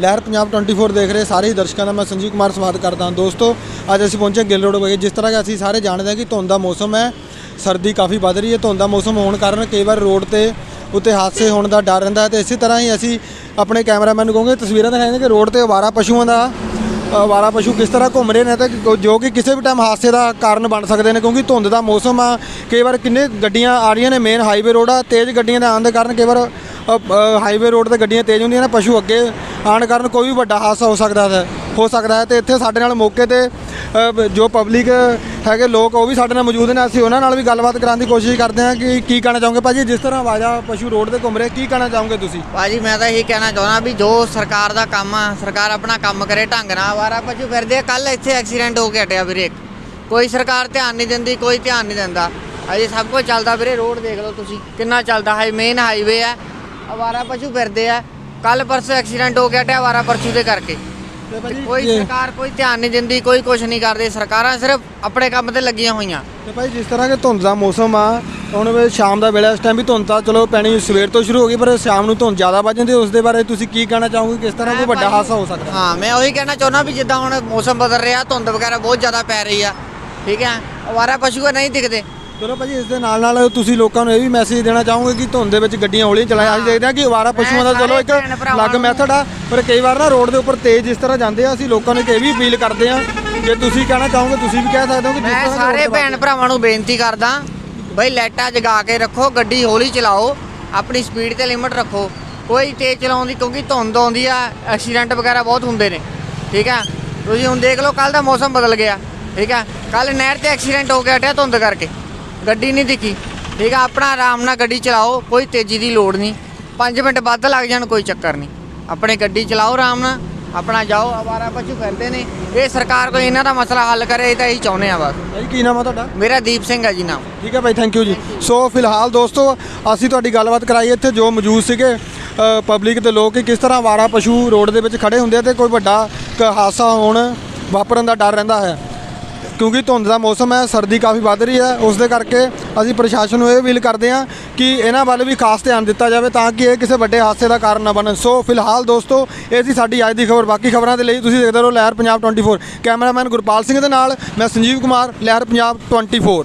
ਲਹਿਰ ਪੰਜਾਬ 24 ਦੇਖ ਰਹੇ ਸਾਰੇ ਹੀ ਦਰਸ਼ਕਾਂ ਦਾ ਮੈਂ ਸੰਜੀਵ ਕੁਮਾਰ ਸਵਾਗਤ ਕਰਦਾ ਹਾਂ। ਦੋਸਤੋ, ਅੱਜ ਅਸੀਂ ਪਹੁੰਚੇ ਗਿੱਲ ਰੋਡ ਵਿਖੇ ਜਿਸ ਤਰ੍ਹਾਂ ਕਿ ਅਸੀਂ ਸਾਰੇ ਜਾਣਦੇ ਹਾਂ ਕਿ ਧੁੰਦ ਦਾ ਮੌਸਮ ਹੈ। ਸਰਦੀ ਕਾਫੀ ਵੱਧ ਰਹੀ ਹੈ। ਧੁੰਦ ਦਾ ਮੌਸਮ ਹੋਣ ਕਾਰਨ ਕਈ ਵਾਰ ਰੋਡ ਤੇ ਉੱਤੇ ਹਾਦਸੇ ਹੋਣ ਦਾ ਡਰ ਰਹਿੰਦਾ ਹੈ ਤੇ ਇਸੇ ਤਰ੍ਹਾਂ ਹੀ ਅਸੀਂ ਆਪਣੇ ਕੈਮਰਾਮੈਨ ਨੂੰ ਕਹਾਂਗੇ, ਤਸਵੀਰਾਂ ਦਿਖਾਉਂਦੇ ਕਿ ਰੋਡ ਤੇ ਅਵਾਰਾ ਪਸ਼ੂਆਂ ਦਾ, ਅਵਾਰਾ ਪਸ਼ੂ ਕਿਸ ਤਰ੍ਹਾਂ ਘੁੰਮ ਰਹੇ ਨੇ ਤੇ ਜੋ ਕਿ ਕਿਸੇ ਵੀ ਟਾਈਮ ਹਾਦਸੇ ਦਾ ਕਾਰਨ ਬਣ ਸਕਦੇ ਨੇ, ਕਿਉਂਕਿ ਧੁੰਦ ਦਾ ਮੌਸਮ ਆ। ਕਈ ਵਾਰ ਕਿੰਨੇ ਗੱਡੀਆਂ ਆ ਰਹੀਆਂ ਨੇ ਮੇਨ ਹਾਈਵੇ ਰੋਡ ਆ, ਤੇਜ਼ ਗੱਡੀਆਂ ਦੇ ਆਉਣ ਦੇ ਕਾਰਨ ਕਈ ਵਾਰ ਹਾਈਵੇ ਰੋਡ ਤੇ ਗੱਡੀਆਂ ਤੇਜ਼ ਹੁੰਦੀਆਂ ਨੇ, ਪਸ਼ੂ ਅੱਗੇ ਆਉਣ ਕਾਰਨ ਕੋਈ ਵੀ ਵੱਡਾ ਹਾਦਸਾ ਹੋ ਸਕਦਾ ਹੈ, ਹੋ ਸਕਦਾ ਹੈ ਤੇ ਇੱਥੇ ਸਾਡੇ ਨਾਲ ਮੌਕੇ ਤੇ ਜੋ ਪਬਲਿਕ ਹੈਗੇ ਲੋਕ, ਉਹ ਵੀ ਸਾਡੇ ਨਾਲ ਮੌਜੂਦ ਨੇ। ਅਸੀਂ ਉਹਨਾਂ ਨਾਲ ਵੀ ਗੱਲਬਾਤ ਕਰਾਉਣ ਦੀ ਕੋਸ਼ਿਸ਼ ਕਰਦੇ ਹਾਂ ਕਿ ਕੀ ਕਹਿਣਾ ਚਾਹੋਗੇ ਭਾਜੀ? ਜਿਸ ਤਰ੍ਹਾਂ ਆਵਾਜ਼ਾ ਪਸ਼ੂ ਰੋਡ ਤੇ ਘੁੰਮ ਰਹੇ, ਕੀ ਕਹਿਣਾ ਚਾਹੋਗੇ ਤੁਸੀਂ? ਭਾਜੀ, ਮੈਂ ਤਾਂ ਇਹੀ ਕਹਿਣਾ ਚਾਹੁੰਦਾ ਵੀ ਜੋ ਸਰਕਾਰ ਦਾ ਕੰਮ ਆ, ਸਰਕਾਰ ਆਪਣਾ ਕੰਮ ਕਰੇ, ਢੰਗ ਨਾਲ ਆਵਾਰਾ ਪਸ਼ੂ ਫਿਰਦੇ ਆ। ਕੱਲ ਇੱਥੇ ਐਕਸੀਡੈਂਟ ਹੋ ਕੇ ਹਟਿਆ ਵੀਰੇ। ਇੱਕ। ਕੋਈ ਸਰਕਾਰ ਧਿਆਨ ਨਹੀਂ ਦਿੰਦੀ, ਕੋਈ ਧਿਆਨ ਨਹੀਂ ਦਿੰਦਾ। ਅਜੇ ਸਭ ਕੁਝ ਚੱਲਦਾ ਵੀਰੇ ਰੋਡ ਦੇਖ ਲਓ ਤੁਸੀਂ, ਕਿੰਨਾ ਚੱਲਦਾ ਹੈ ਮੇਨ ਹਾਈਵੇ ਹੈ ਆਵਾਰਾ ਪਸ਼ੂ ਫਿਰਦੇ ਆ। ਕੱਲ ਪਰਸੋਂ ਐਕਸੀਡੈਂਟ ਹੋ ਕੇ ਹਟਿਆ ਆਵਾਰਾ ਪਸ਼ੂ ਦੇ ਕਰਕੇ। ਕੋਈ ਸਰਕਾਰ ਕੋਈ ਧਿਆਨ ਨਹੀਂ ਦਿੰਦੀ ਕੋਈ ਕੁਝ ਨਹੀਂ ਕਰਦੀ। ਸਰਕਾਰਾਂ ਸਿਰਫ ਆਪਣੇ ਕੰਮ ਤੇ ਲੱਗੀਆਂ ਹੋਈਆਂ। ਤੇ ਭਾਈ ਜਿਸ ਤਰ੍ਹਾਂ ਕਿ ਧੁੰਦ ਦਾ ਮੌਸਮ ਆ ਹੁਣ ਵੇ ਸ਼ਾਮ ਦਾ ਵੇਲਾ ਇਸ ਟਾਈਮ ਵੀ ਧੁੰਦ ਤਾਂ ਚਲੋ ਪੈਣੀ ਸਵੇਰ ਤੋਂ ਸ਼ੁਰੂ ਹੋ ਗਈ ਪਰ ਸ਼ਾਮ ਨੂੰ ਧੁੰਦ ਜ਼ਿਆਦਾ ਵੱਜ ਜਾਂਦੀ ਉਸ ਦੇ ਬਾਰੇ ਤੁਸੀਂ ਕੀ ਕਹਿਣਾ ਚਾਹੋਗੇ? ਕਿਸ ਤਰ੍ਹਾਂ ਕੋਈ ਵੱਡਾ ਹਾਦਸਾ ਹੋ ਸਕਦਾ? ਹਾਂ ਮੈਂ ਉਹੀ ਕਹਿਣਾ ਚਾਹੁੰਦਾ ਵੀ ਜਿੱਦਾਂ ਹੁਣ ਮੌਸਮ ਬਦਲ ਰਿਹਾ ਧੁੰਦ ਵਗੈਰਾ ਬਹੁਤ ਜ਼ਿਆਦਾ ਪੈ ਰਹੀ ਆ। ਠੀਕ ਹੈ? ਅਵਾਰਾ ਪਸ਼ੂ ਨਹੀਂ ਦਿਖਦੇ। ਚਲੋ ਭਾਜੀ ਇਸ ਦੇ ਨਾਲ ਨਾਲ ਤੁਸੀਂ ਲੋਕਾਂ ਨੂੰ ਇਹ ਵੀ ਮੈਸੇਜ ਦੇਣਾ ਚਾਹੋਗੇ ਕਿ ਧੁੰਦ ਦੇ ਵਿੱਚ ਗੱਡੀਆਂ ਹੌਲੀ ਚਲਾਇਆ ਅਸੀਂ ਦੇਖਦੇ ਹਾਂ ਕਿ ਅਵਾਰਾ ਪਸ਼ੂਆਂ ਦਾ ਚਲੋ ਇੱਕ ਅਲੱਗ ਮੈਥਡ ਆ ਪਰ ਕਈ ਵਾਰ ਨਾ ਰੋਡ ਦੇ ਉੱਪਰ ਤੇਜ਼ ਜਿਸ ਤਰ੍ਹਾਂ ਜਾਂਦੇ ਆ ਅਸੀਂ ਲੋਕਾਂ ਨੂੰ ਇਹ ਵੀ ਅਪੀਲ ਕਰਦੇ ਆ ਜੇ ਤੁਸੀਂ ਕਹਿਣਾ ਚਾਹੋਗੇ ਤੁਸੀਂ ਵੀ ਕਹਿ ਸਕਦੇ ਹੋ ਕਿ ਜਿਸ ਮੈਂ ਤਰ੍ਹਾਂ ਸਾਰੇ ਭੈਣ ਭਰਾਵਾਂ ਨੂੰ ਬੇਨਤੀ ਕਰਦਾ ਬਈ ਲਾਈਟਾਂ ਜਗਾ ਕੇ ਰੱਖੋ ਗੱਡੀ ਹੌਲੀ ਚਲਾਓ ਆਪਣੀ ਸਪੀਡ ਤੇ ਲਿਮਟ ਰੱਖੋ। ਕੋਈ ਤੇਜ਼ ਚਲਾਉਣ ਦੀ ਕਿਉਂਕਿ ਧੁੰਦ ਆਉਂਦੀ ਆ ਐਕਸੀਡੈਂਟ ਵਗੈਰਾ ਬਹੁਤ ਹੁੰਦੇ ਨੇ ਠੀਕ ਆ? ਤੁਸੀਂ ਹੁਣ ਦੇਖ ਲਓ ਕੱਲ ਦਾ ਮੌਸਮ ਬਦਲ ਗਿਆ ਠੀਕ ਆ? ਕੱਲ ਨਹਿਰ ਤੇ ਐਕਸੀਡੈਂਟ ਹੋ ਗਿਆ ਹਟਿਆ ਧੁੰਦ ਕਰਕੇ। ਗੱਡੀ ਨਹੀਂ ਦਿਖੀ। ਠੀਕ ਆ ਆਪਣਾ ਆਰਾਮ ਨਾਲ ਗੱਡੀ ਚਲਾਓ ਕੋਈ ਤੇਜ਼ੀ ਦੀ ਲੋੜ ਨਹੀਂ। 5 ਮਿੰਟ ਵੱਧ ਲੱਗ ਜਾਣ ਕੋਈ ਚੱਕਰ ਨਹੀਂ। ਆਪਣੇ ਗੱਡੀ ਚਲਾਓ ਆਰਾਮ ਨਾਲ ਆਪਣਾ ਜਾਓ ਆਵਾਰਾ ਪਸ਼ੂ ਫਿਰਦੇ ਨੇ। ਇਹ ਸਰਕਾਰ ਕੋਈ ਇਹਨਾਂ ਦਾ ਮਸਲਾ ਹੱਲ ਕਰੇ ਇਹ ਤਾਂ ਇਹੀ ਚਾਹੁੰਦੇ ਆ ਬਸ। ਭਾਈ ਕੀ ਨਾਮ ਆ ਤੁਹਾਡਾ? ਮੇਰਾ ਦੀਪ ਸਿੰਘ ਹੈ ਜੀ ਨਾਮ। ਠੀਕ ਹੈ ਭਾਈ ਥੈਂਕ ਯੂ ਜੀ। ਸੋ ਫਿਲਹਾਲ ਦੋਸਤੋ ਅਸੀਂ ਤੁਹਾਡੀ ਗੱਲਬਾਤ ਕਰਾਈ ਇੱਥੇ ਜੋ ਮੌਜੂਦ ਸੀਗੇ ਪਬਲਿਕ ਦੇ ਲੋਕ ਕਿ ਕਿਸ ਤਰ੍ਹਾਂ ਵਾਰਾ ਪਸ਼ੂ ਰੋਡ ਦੇ ਵਿੱਚ ਖੜੇ ਹੁੰਦੇ ਆ ਤੇ ਕੋਈ ਵੱਡਾ ਹਾਦਸਾ ਹੋਣ ਵਾਪਰਨ ਦਾ ਡਰ ਰਹਿੰਦਾ ਹੈ। ਕਿਉਂਕਿ ਧੁੰਦ ਦਾ ਮੌਸਮ ਹੈ, ਸਰਦੀ ਕਾਫੀ ਵੱਧ ਰਹੀ ਹੈ ਉਸ ਦੇ ਕਰਕੇ ਅਸੀਂ ਪ੍ਰਸ਼ਾਸਨ ਨੂੰ ਇਹ ਅਪੀਲ ਕਰਦੇ ਹਾਂ ਕਿ ਇਹਨਾਂ ਵੱਲ ਵੀ ਖਾਸ ਧਿਆਨ ਦਿੱਤਾ ਜਾਵੇ ਤਾਂ ਕਿ ਇਹ ਕਿਸੇ ਵੱਡੇ ਹਾਦਸੇ ਦਾ ਕਾਰਨ ਨਾ ਬਣਨ। ਸੋ ਫਿਲਹਾਲ ਦੋਸਤੋ, ਇਹ ਸੀ ਸਾਡੀ ਅੱਜ ਦੀ ਖਬਰ। ਬਾਕੀ ਖਬਰਾਂ ਦੇ ਲਈ ਤੁਸੀਂ ਦੇਖਦੇ ਰਹੋ ਲਹਿਰ ਪੰਜਾਬ 24 ਕੈਮਰਾਮੈਨ ਗੁਰਪਾਲ ਸਿੰਘ ਦੇ ਨਾਲ, ਮੈਂ ਸੰਜੀਵ ਕੁਮਾਰ, ਲਹਿਰ ਪੰਜਾਬ 24